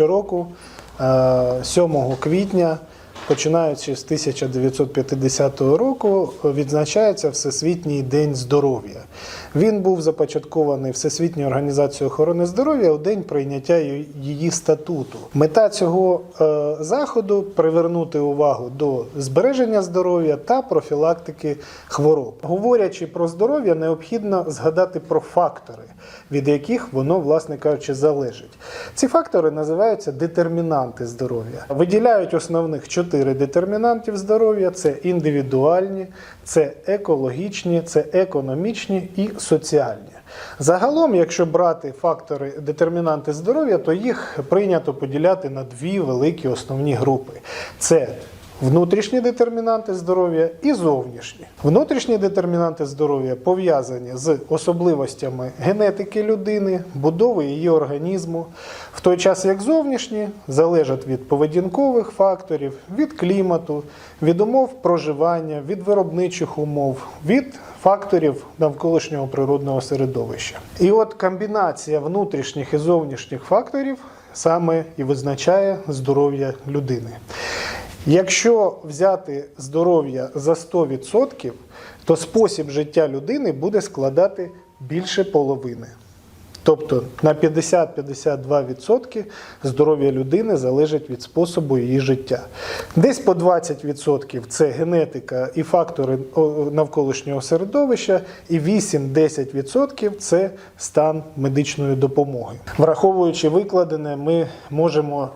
щороку, е, 7 квітня, починаючи з 1950 року, відзначається Всесвітній день здоров'я. Він був започаткований Всесвітньою організацією охорони здоров'я у день прийняття її статуту. Мета цього е, заходу привернути увагу до збереження здоров'я та профілактики хвороб. Говорячи про здоров'я, необхідно згадати про фактори, від яких воно, власне кажучи, залежить. Ці фактори називаються детермінанти здоров'я. Виділяють основних чотири детермінантів здоров'я: це індивідуальні, це екологічні, це економічні і соціальні. Загалом, якщо брати фактори детермінанти здоров'я, то їх прийнято поділяти на дві великі основні групи: це внутрішні детермінанти здоров'я і зовнішні. Внутрішні детермінанти здоров'я пов'язані з особливостями генетики людини, будови її організму, в той час як зовнішні залежать від поведінкових факторів, від клімату, від умов проживання, від виробничих умов, від факторів навколишнього природного середовища. І от комбінація внутрішніх і зовнішніх факторів саме і визначає здоров'я людини. Якщо взяти здоров'я за 100%, то спосіб життя людини буде складати більше половини. Тобто на 50-52% здоров'я людини залежить від способу її життя. Десь по 20% це генетика і фактори навколишнього середовища, і 8-10% це стан медичної допомоги. Враховуючи викладене, ми можемо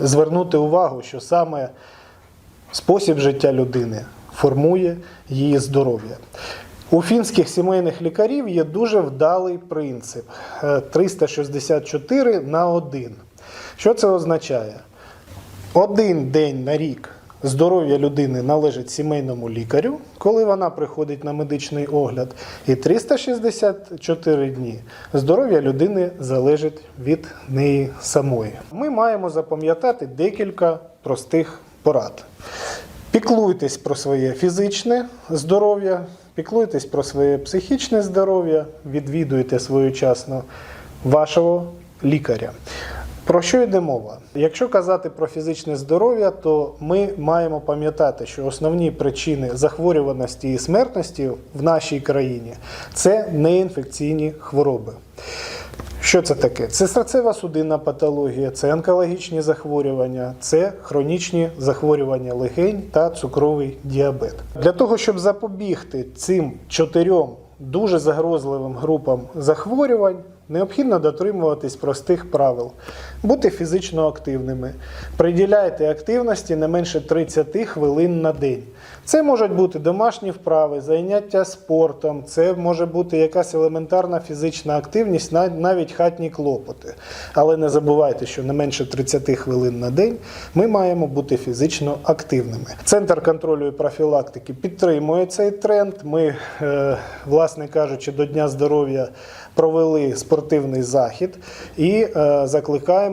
звернути увагу, що саме спосіб життя людини формує її здоров'я. У фінських сімейних лікарів є дуже вдалий принцип е, 364 на 1. Що це означає? Один день на рік здоров'я людини належить сімейному лікарю, коли вона приходить на медичний огляд, і 364 дні здоров'я людини залежить від неї самої. Ми маємо запам'ятати декілька простих порад. Піклуйтесь про своє фізичне здоров'я, піклуйтесь про своє психічне здоров'я, відвідуйте своєчасно вашого лікаря. Про що йде мова? Якщо казати про фізичне здоров'я, то ми маємо пам'ятати, що основні причини захворюваності і смертності в нашій країні це неінфекційні хвороби. Що це таке? Це серцева судинна патологія, це онкологічні захворювання, це хронічні захворювання легень та цукровий діабет. Для того, щоб запобігти цим чотирьом дуже загрозливим групам захворювань, необхідно дотримуватись простих правил, бути фізично активними. Приділяйте активності не менше 30 хвилин на день. Це можуть бути домашні вправи, заняття спортом, це може бути якась елементарна фізична активність, навіть хатні клопоти. Але не забувайте, що не менше 30 хвилин на день ми маємо бути фізично активними. Центр контролю і профілактики підтримує цей тренд. Ми, е, власне кажучи, до Дня здоров'я провели спортивний захід і е,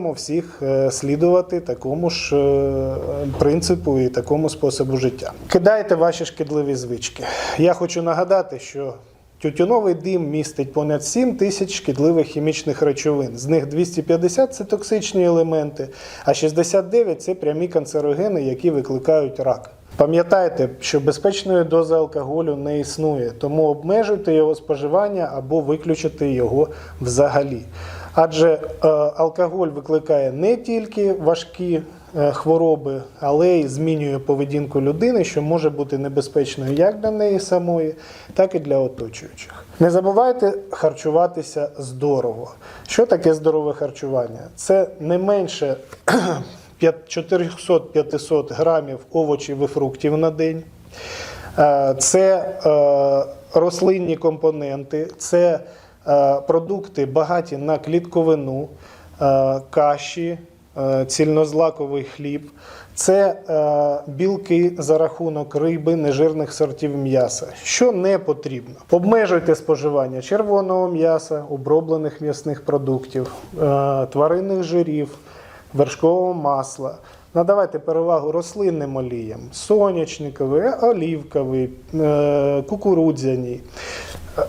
закликаємо всіх е, слідувати такому ж е, принципу і такому способу життя. Кидайте ваші шкідливі звички. Я хочу нагадати, що Тютюновий дим містить понад 7 тисяч шкідливих хімічних речовин. З них 250 це токсичні елементи, а 69 це прямі канцерогени, які викликають рак. Пам'ятайте, що безпечної дози алкоголю не існує, тому обмежуйте його споживання або виключите його взагалі. Адже е, алкоголь викликає не тільки важкі е, хвороби, але й змінює поведінку людини, що може бути небезпечною як для неї самої, так і для оточуючих. Не забувайте харчуватися здорово. Що таке здорове харчування? Це не менше 400-500 грамів овочів і фруктів на день. Е, Це рослинні компоненти, це продукти багаті на клітковину, е, каші, е, цільнозлаковий хліб, це е, білки за рахунок риби, нежирних сортів м'яса. Що не потрібно? Обмежуйте споживання червоного м'яса, оброблених м'ясних продуктів, е, тваринних жирів, вершкового масла. Надавайте перевагу рослинним оліям, соняшниковий, олівковий, е, кукурудзяні.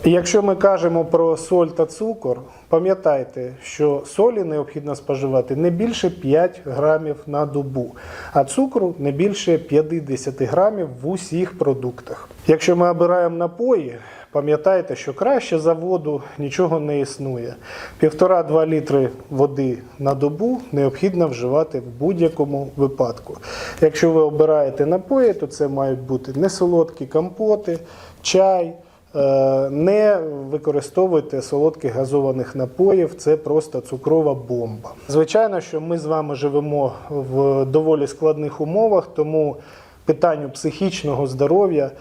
Якщо ми кажемо про соль та цукор, пам'ятайте, що солі необхідно споживати не більше 5 грамів на добу, а цукру не більше 50 грамів в усіх продуктах. Якщо ми обираємо напої, пам'ятайте, що краще за воду нічого не існує. Півтора-два літри води на добу необхідно вживати в будь-якому випадку. Якщо ви обираєте напої, то це мають бути несолодкі компоти, чай. Е, Не використовуйте солодких газованих напоїв, це просто цукрова бомба. Звичайно, що ми з вами живемо в доволі складних умовах, тому питанню психічного здоров'я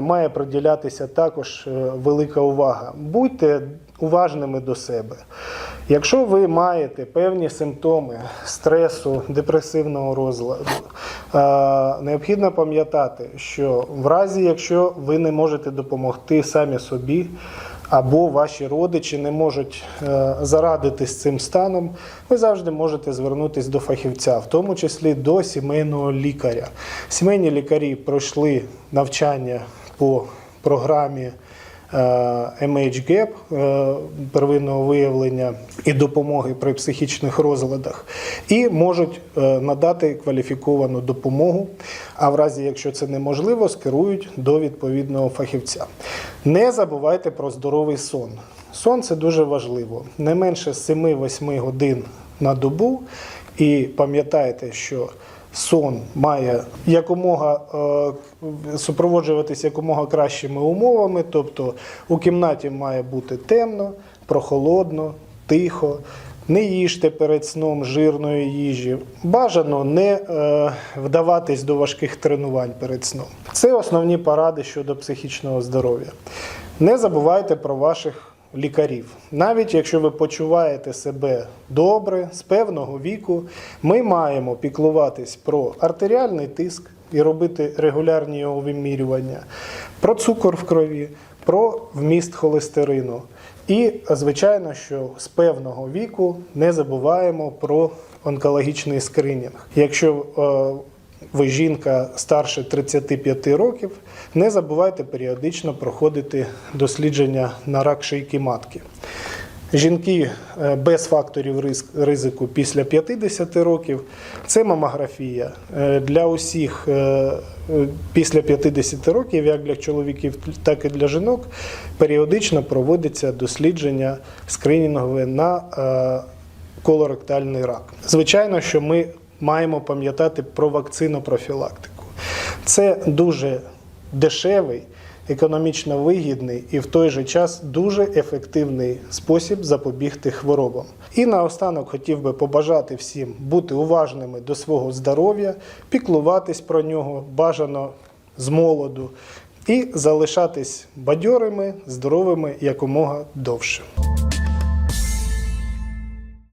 має приділятися також е, велика увага. Будьте уважними до себе. Якщо ви маєте певні симптоми стресу, депресивного розладу, е, необхідно пам'ятати, що в разі, якщо ви не можете допомогти самі собі, або ваші родичі не можуть е, зарадити з цим станом, ви завжди можете звернутися до фахівця, в тому числі до сімейного лікаря. Сімейні лікарі пройшли навчання по програмі MHGAP е, первинного виявлення і допомоги при психічних розладах, і можуть е, надати кваліфіковану допомогу. А в разі, якщо це неможливо, скерують до відповідного фахівця. Не забувайте про здоровий сон. Сон це дуже важливо. Не менше 7-8 годин на добу. І пам'ятайте, що сон має якомога е, супроводжуватися якомога кращими умовами. Тобто у кімнаті має бути темно, прохолодно, тихо. Не їжте перед сном жирної їжі. Бажано не е, вдаватись до важких тренувань перед сном. Це основні поради щодо психічного здоров'я. Не забувайте про ваших лікарів. Навіть якщо ви почуваєте себе добре, з певного віку, ми маємо піклуватись про артеріальний тиск і робити регулярні його вимірювання, про цукор в крові, про вміст холестерину. І, звичайно, що з певного віку не забуваємо про онкологічний скринінг. Якщо е, ви жінка старше 35 років, не забувайте періодично проходити дослідження на рак шийки матки. Жінки е, без факторів ризику після 50 років це мамографія. Е, Для усіх е, після 50 років, як для чоловіків, так і для жінок, періодично проводиться дослідження скринінгове на колоректальний рак. Звичайно, що ми маємо пам'ятати про вакцинопрофілактику. Це дуже дешевий, економічно вигідний і в той же час дуже ефективний спосіб запобігти хворобам. І наостанок хотів би побажати всім бути уважними до свого здоров'я, піклуватись про нього бажано з молоду і залишатись бадьорими, здоровими якомога довше.